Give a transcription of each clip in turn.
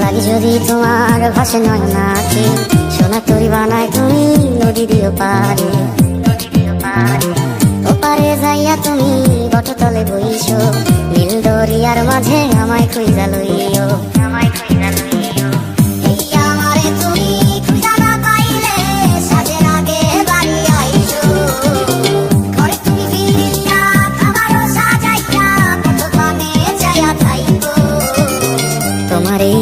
লাগে যদি তোমার ভাসে নয় নাকি সোনা তরি বানায় তুমি নদী দিও পারে ওপারে যাইয়া তুমি বটতলে বইছো, নীল দরিয়ার মাঝে আমায় খুঁজা লইও।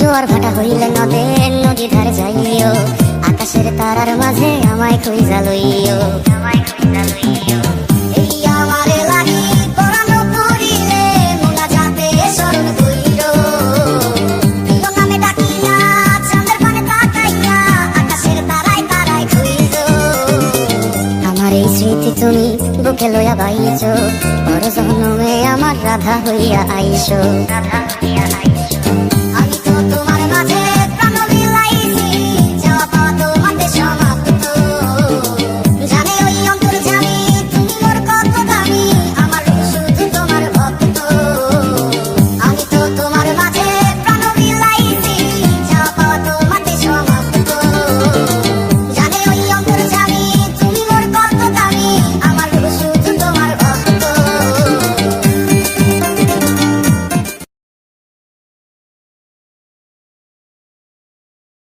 জোয়ার ভাটা হইলে নদে নদী ধারে যাইও, আকাশের তারার মাঝে আমায় খুঁজা লইও লইও। তুমি বুকে লইয়া বাইছো জন্মে আমার রাধা হইয়া আইসো। রাধা হইয়া